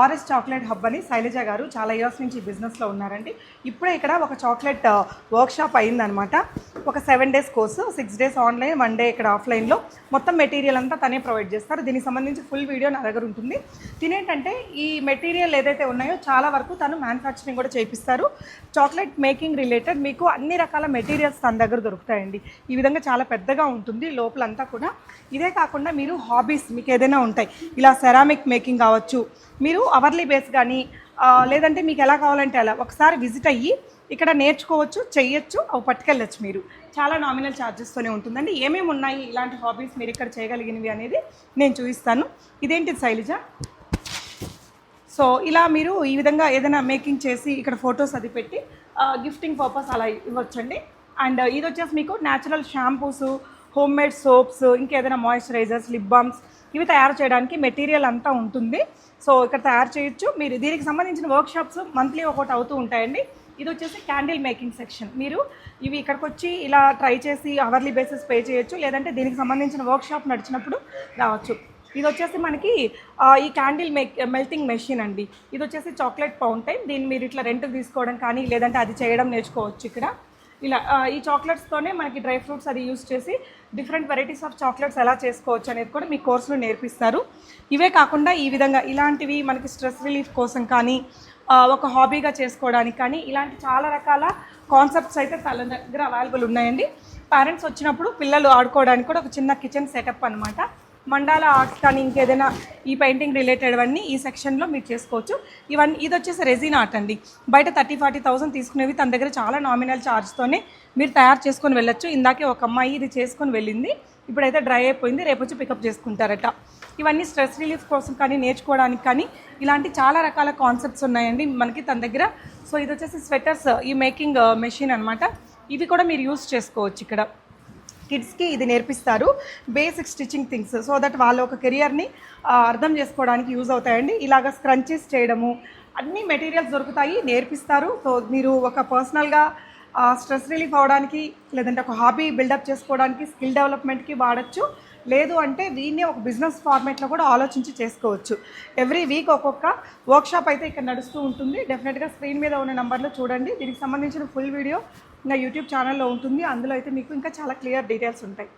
RS chocolate hub అని శైలజ గారు చాలా ఇయర్స్ నుంచి బిజినెస్లో ఉన్నారండి. ఇప్పుడే ఇక్కడ ఒక చాక్లెట్ వర్క్ షాప్ అయిందనమాట. ఒక seven days course six days online one day ఇక్కడ ఆఫ్లైన్లో మొత్తం మెటీరియల్ అంతా తనే ప్రొవైడ్ చేస్తారు. దీనికి సంబంధించి ఫుల్ వీడియో నా దగ్గర ఉంటుంది. తినేంటంటే ఈ మెటీరియల్ ఏదైతే ఉన్నాయో చాలా వరకు తను మ్యానుఫ్యాక్చరింగ్ కూడా చేపిస్తారు చాక్లెట్ మేకింగ్ రిలేటెడ్ మీకు అన్ని రకాల మెటీరియల్స్ తన దగ్గర దొరుకుతాయండి. ఈ విధంగా చాలా పెద్దగా ఉంటుంది లోపలంతా కూడా. ఇదే కాకుండా మీరు హాబీస్ మీకు ఏదైనా ఉంటాయి. ఇలా సెరామిక్ మేకింగ్ కావచ్చు. మీరు అవర్లీ బేస్ కానీ లేదంటే మీకు ఎలా కావాలంటే అలా ఒకసారి విజిట్ అయ్యి ఇక్కడ నేర్చుకోవచ్చు చేయొచ్చు అవి పట్టుకెళ్ళచ్చు మీరు. చాలా నామినల్ ఛార్జెస్తోనే ఉంటుందండి. ఏమేమి ఉన్నాయి? ఇలాంటి హాబీస్ మీరు ఇక్కడ చేయగలిగినవి అనేది నేను చూపిస్తాను. ఇదేంటిది శైలజ? సో ఇలా మీరు ఈ విధంగా ఏదైనా మేకింగ్ చేసి ఇక్కడ ఫొటోస్ అది పెట్టి గిఫ్టింగ్ పర్పస్ అలా ఇవ్వచ్చండి. అండ్ ఇది వచ్చేసి మీకు natural shampoos home made soaps ఇంకేదైనా మాయిశ్చరైజర్స్ లిప్ బామ్స్ ఇవి తయారు చేయడానికి మెటీరియల్ అంతా ఉంటుంది. సో ఇక్కడ తయారు చేయొచ్చు. మీరు దీనికి సంబంధించిన వర్క్ షాప్స్ మంత్లీ ఒకటి అవుతూ ఉంటాయండి. ఇది వచ్చేసి క్యాండిల్ మేకింగ్ సెక్షన్ మీరు ఇవి ఇక్కడికి వచ్చి ఇలా ట్రై చేసి అవర్లీ బేసిస్ పే చేయొచ్చు. లేదంటే దీనికి సంబంధించిన వర్క్ షాప్ నడిచినప్పుడు రావచ్చు. ఇది వచ్చేసి మనకి ఈ క్యాండిల్ మేక్ మెల్టింగ్ మెషిన్ అండి. ఇది వచ్చేసి చాక్లెట్ ఫౌంటైన్ దీన్ని మీరు ఇట్లా రెంట్ తీసుకోవడం కానీ లేదంటే అది చేయడం నేర్చుకోవచ్చు ఇక్కడ. ఇలా ఈ చాక్లెట్స్తోనే మనకి డ్రై ఫ్రూట్స్ అది యూస్ చేసి డిఫరెంట్ వెరైటీస్ ఆఫ్ చాక్లెట్స్ ఎలా చేసుకోవచ్చు అనేది కూడా మీ కోర్సులో నేర్పిస్తారు. ఇవే కాకుండా ఈ విధంగా ఇలాంటివి మనకి స్ట్రెస్ రిలీఫ్ కోసం కానీ ఒక హాబీగా చేసుకోవడానికి కానీ ఇలాంటి చాలా రకాల కాన్సెప్ట్స్ అయితే తన దగ్గర అవైలబుల్ ఉన్నాయండి. పేరెంట్స్ వచ్చినప్పుడు పిల్లలు ఆడుకోవడానికి కూడా ఒక చిన్న కిచెన్ సెటప్ అనమాట మండాల ఆర్ట్స్ కానీ ఇంకేదైనా ఈ పెయింటింగ్ రిలేటెడ్ అన్నీ ఈ సెక్షన్లో మీరు చేసుకోవచ్చు. ఇవన్నీ ఇది వచ్చేసి రెజిన్ ఆర్ట్ అండి. బయట థర్టీ ఫార్టీ థౌసండ్ తీసుకునేవి తన దగ్గర చాలా నామినల్ ఛార్జ్తోనే మీరు తయారు చేసుకొని వెళ్ళొచ్చు. ఇందాకే ఒక అమ్మాయి ఇది చేసుకొని వెళ్ళింది. ఇప్పుడైతే డ్రై అయిపోయింది. రేపు వచ్చి పికప్ చేసుకుంటారట. ఇవన్నీ స్ట్రెస్ రిలీఫ్ కోసం కానీ నేర్చుకోవడానికి కానీ ఇలాంటి చాలా రకాల కాన్సెప్ట్స్ ఉన్నాయండి మనకి తన దగ్గర. సో ఇది వచ్చేసి స్వెటర్స్ ఈ మేకింగ్ మెషిన్ అనమాట ఇవి కూడా మీరు యూస్ చేసుకోవచ్చు ఇక్కడ. కిడ్స్కి ఇది నేర్పిస్తారు. Basic stitching things so that వాళ్ళ ఒక కెరియర్ని అర్థం చేసుకోవడానికి యూజ్ అవుతాయండి. ఇలాగ స్క్రంచెస్ చేయడము అన్ని మెటీరియల్స్ దొరుకుతాయి నేర్పిస్తారు. సో మీరు ఒక పర్సనల్గా స్ట్రెస్ రిలీఫ్ అవ్వడానికి లేదంటే ఒక హాబీ బిల్డప్ చేసుకోవడానికి స్కిల్ డెవలప్మెంట్కి వాడచ్చు. లేదు అంటే దీన్ని ఒక బిజినెస్ ఫార్మేట్లో కూడా ఆలోచించి చేసుకోవచ్చు. ఎవ్రీ వీక్ ఒక్కొక్క వర్క్షాప్ అయితే ఇక్కడ నడుస్తూ ఉంటుంది. డెఫినెట్గా స్క్రీన్ మీద ఉన్న నెంబర్లో చూడండి. దీనికి సంబంధించిన ఫుల్ వీడియో నా యూట్యూబ్ ఛానల్లో ఉంటుంది. అందులో అయితే మీకు ఇంకా చాలా క్లియర్ డీటెయిల్స్ ఉంటాయి.